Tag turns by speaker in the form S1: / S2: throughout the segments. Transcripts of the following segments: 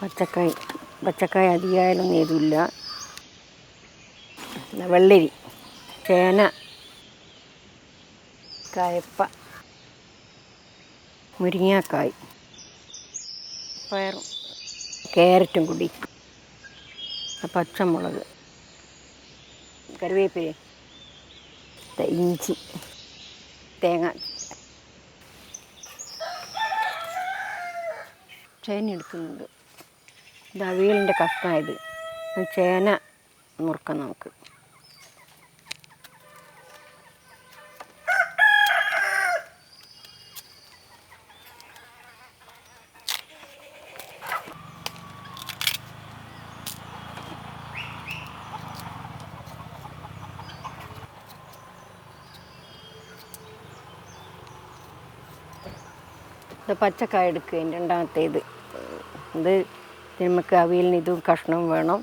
S1: പച്ചക്കായ് പച്ചക്കായ അധികമായാലൊന്നും എരിവില്ല. വെള്ളരി ചേന കയപ്പ മുരിങ്ങാക്കായ് പയറും ക്യാരറ്റും കൂടി പച്ചമുളക് കറിവേപ്പില ഇഞ്ചി തേങ്ങ ചേന എടുക്കുന്നുണ്ട്. ഇത് അവിയലിന്റെ കഷ്ണമായത്. ചേന നുറുക്കാം നമുക്ക്. പച്ചക്കായ എടുക്കുക രണ്ടാമത്തേത്. ഇത് നമുക്ക് അവിയലിന് ഇതും കഷ്ണവും വേണം.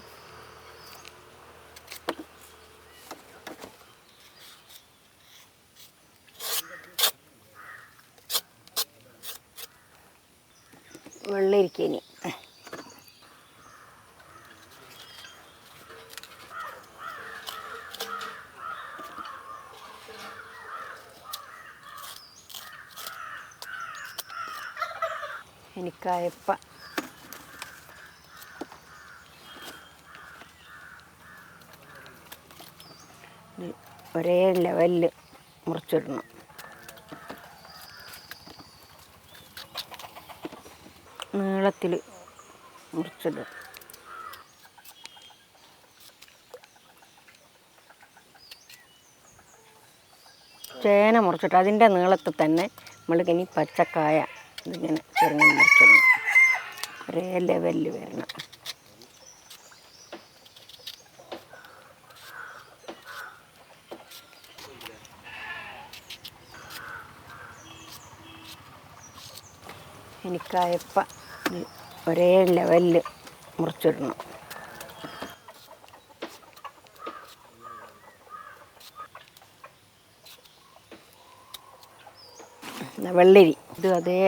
S1: വെള്ളരിക്കനി എനിക്കയപ്പ. ഒരേ ലെവലിൽ മുറിച്ചിടണം. നീളത്തിൽ മുറിച്ചിടും. ചേന മുറിച്ചിട്ട് അതിന്റെ നീളത്തിൽ തന്നെ നമ്മൾ ഇനി പച്ചക്കായ ഇതിങ്ങനെ ചെറുങ്ങനെ മുറിച്ചിടണം. ഒരേ ലെവലിൽ വരണം. എനിക്കായപ്പ ഒരേ ലെവലിൽ മുറിച്ചിടണം. വെള്ളരി ഇത് അതേ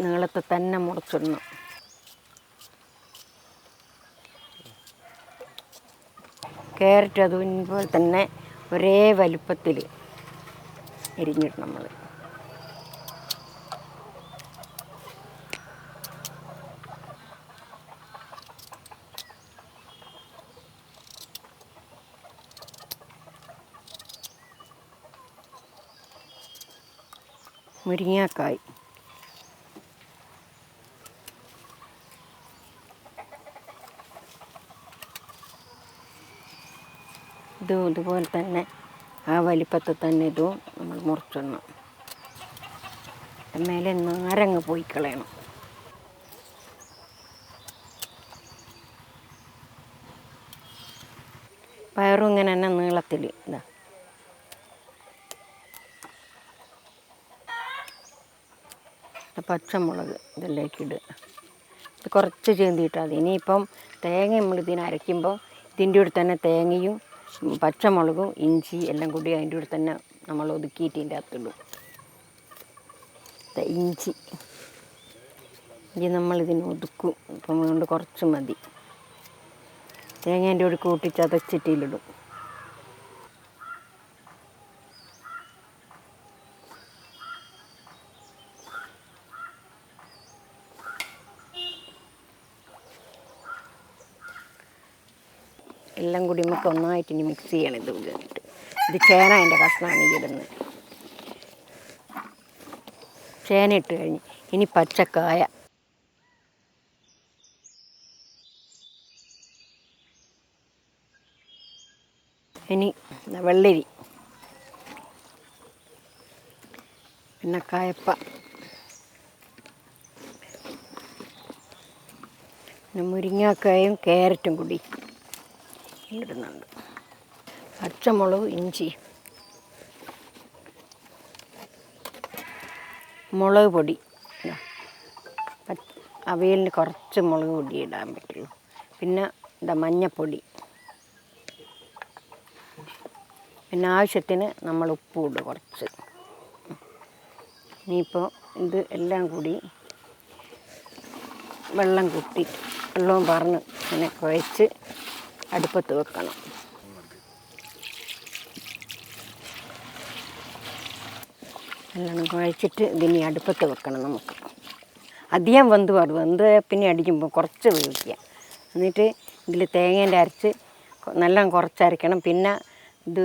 S1: നീളത്തെ തന്നെ മുറിച്ചിടണം. ക്യാരറ്റ് അതുപോലെ തന്നെ ഒരേ വലുപ്പത്തിൽ എരിഞ്ഞിടണം നമ്മൾ മുരിങ്ങാക്കായ്. ഇതും ഇതുപോലെ തന്നെ ആ വലിപ്പത്തിൽ തന്നെ ഇതും നമ്മൾ മുറിച്ചിടണം. മേലെ നാരങ്ങ പോയി കളയണം. പയറും ഇങ്ങനെ തന്നെ നീളത്തിൽ ഇതാ. പച്ചമുളക് ഇതിലേക്ക് ഇടുക ഇത് കുറച്ച് ചേന്തിയിട്ടാൽ മതി. ഇനിയിപ്പം തേങ്ങ നമ്മൾ ഇതിന് അരയ്ക്കുമ്പോൾ ഇതിന്റെ കൂടെ തന്നെ തേങ്ങയും പച്ചമുളകും ഇഞ്ചി എല്ലാം കൂടി അതിന്റെ കൂടെ തന്നെ നമ്മൾ ഒതുക്കിയിട്ട് ഇതിന്റെ ദേ ഇഞ്ചി. ഇഞ്ചി നമ്മളിതിന് ഒതുക്കും. അപ്പം അതുകൊണ്ട് കുറച്ച് മതി. തേങ്ങേന്റെ കൂടെ കൂട്ടി ചതച്ചിട്ടിലിടും എല്ലാം കൂടി നമുക്ക് ഒന്നായിട്ട് ഇനി മിക്സ് ചെയ്യണം ഇത് ഇട്ടിട്ട് ഇത് ചേന അതിന്റെ കഷ്ണമാണ് ഈ ഇടുന്നത്. ചേന ഇട്ട് കഴിഞ്ഞ് ഇനി പച്ചക്കായ. ഇനി വെള്ളരി. പിന്നെ കായപ്പ പിന്നെ മുരിങ്ങാക്കായും ക്യാരറ്റും കൂടി. ഇടുന്നുണ്ട്. പച്ചമുളക് ഇഞ്ചി. മുളക് പൊടി. അവിയലിന് കുറച്ച് മുളക് പൊടി ഇടാൻ പറ്റുള്ളൂ. പിന്നെ എന്താ മഞ്ഞപ്പൊടി. പിന്നെ ആവശ്യത്തിന് നമ്മൾ ഉപ്പ് ഇടും കുറച്ച്. ഇനിയിപ്പോൾ ഇത് എല്ലാം കൂടി വെള്ളം കുത്തി വെള്ളവും പറഞ്ഞ് ഇങ്ങനെ കുഴച്ച് അടുപ്പത്ത് വെക്കണം. എല്ലാം കുഴച്ചിട്ട് ഇതിനി അടുപ്പത്ത് വെക്കണം നമുക്ക്. അധികം വെന്ത് പാടും വെന്ത് പിന്നെ അടിക്കുമ്പോൾ കുറച്ച് വേവിക്കുക. എന്നിട്ട് ഇതിൽ തേങ്ങേന്റെ അരച്ച് നല്ല നല്ലോണം കുറച്ച് പിന്നെ ഇത്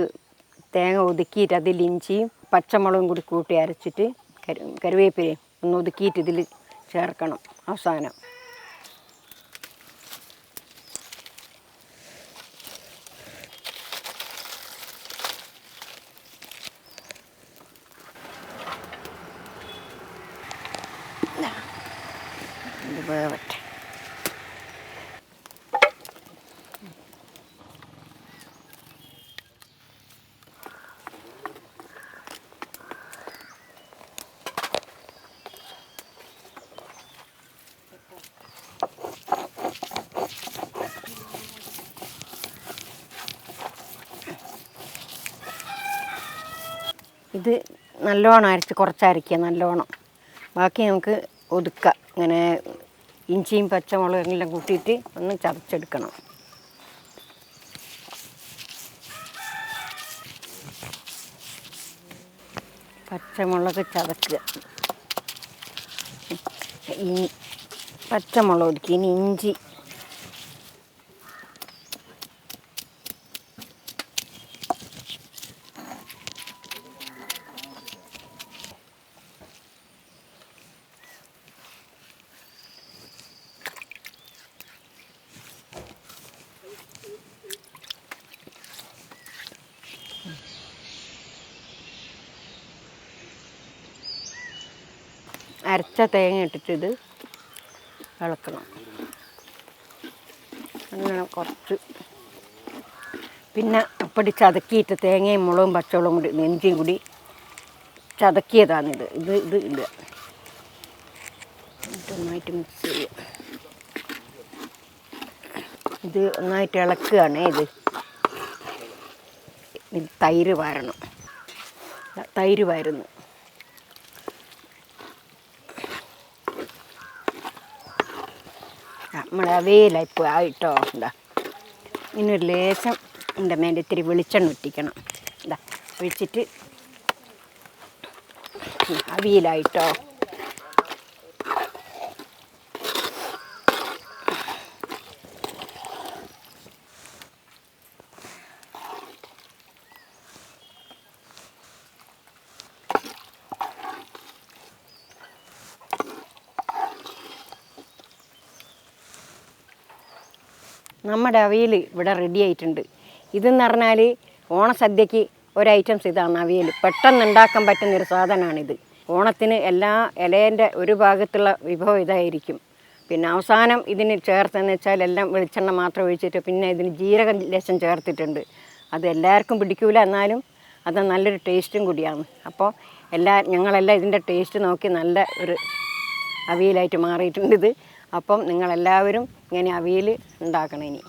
S1: തേങ്ങ ഒതുക്കിയിട്ട് അതിൽ ഇഞ്ചിയും പച്ചമുളകും കൂടി കൂട്ടി അരച്ചിട്ട് കരു കരുവേപ്പിലയും ഒന്ന് ഒതുക്കിയിട്ട് ഇതിൽ ചേർക്കണം അവസാനം. വേവട്ടെ ഇത് നല്ലോണം അരച്ച് കുറച്ചരയ്ക്കുക നല്ലോണം. ബാക്കി നമുക്ക് ഒതുക്കുക ഇങ്ങനെ ഇഞ്ചിയും പച്ചമുളകും എല്ലാം കൂട്ടിയിട്ട് ഒന്ന് ചതച്ചെടുക്കണം. പച്ചമുളക് ചതക്കുക. ഈ പച്ചമുളക് ഒതുക്കി. ഇനി ഇഞ്ചി അരച്ച തേങ്ങ ഇട്ടിട്ട് ഇത് ഇളക്കണം. അങ്ങനെ കുറച്ച്. പിന്നെ അപ്പടി ചതക്കിയിട്ട് തേങ്ങയും മുളകും പച്ചവളവും കൂടി നെഞ്ചിയും കൂടി ചതക്കിയതാണിത്. ഇത് ഇത് ഇല്ല. നന്നായിട്ട് മിക്സ് ചെയ്യുക ഇത് ഒന്നായിട്ട് ഇളക്കുകയാണ് ഇത് തൈര് വാരണം. തൈര് വാരുന്നു. നമ്മൾ അവയില ഇപ്പോൾ ആയിട്ടോ എന്താ ഇനിയൊരു ലേശം എന്റെ മേന്റെ ഇത്തിരി വെളിച്ചെണ്ണ ഒറ്റിക്കണം. എന്താ ഒഴിച്ചിട്ട് അവിയലായിട്ടോ നമ്മുടെ അവിയൽ ഇവിടെ റെഡി ആയിട്ടുണ്ട്. ഇതെന്ന് പറഞ്ഞാൽ ഓണസദ്യക്ക് ഒരു ഐറ്റംസ് ഇതാണ് അവിയൽ. പെട്ടെന്ന് ഉണ്ടാക്കാൻ പറ്റുന്ന പറ്റുന്നൊരു സാധനമാണിത്. ഓണത്തിന് എല്ലാ ഇലേന്റെ ഒരു ഭാഗത്തുള്ള വിഭവം ഇതായിരിക്കും. പിന്നെ അവസാനം ഇതിന് ചേർത്തെന്ന് വെച്ചാൽ എല്ലാം വെളിച്ചെണ്ണ മാത്രം ഒഴിച്ചിട്ട് പിന്നെ ഇതിന് ജീരക ലേശം ചേർത്തിട്ടുണ്ട്. അത് എല്ലാവർക്കും പിടിക്കൂല എന്നാലും അത് നല്ലൊരു ടേസ്റ്റും കൂടിയാണ്. അപ്പോൾ എല്ലാ ഞങ്ങളെല്ലാം ഇതിന്റെ ടേസ്റ്റ് നോക്കി നല്ല ഒരു അവിയലായിട്ട് മാറിയിട്ടുണ്ട് ഇത്. അപ്പം നിങ്ങളെല്ലാവരും ഇങ്ങനെ അവിയൽ ഉണ്ടാക്കണം ഇനി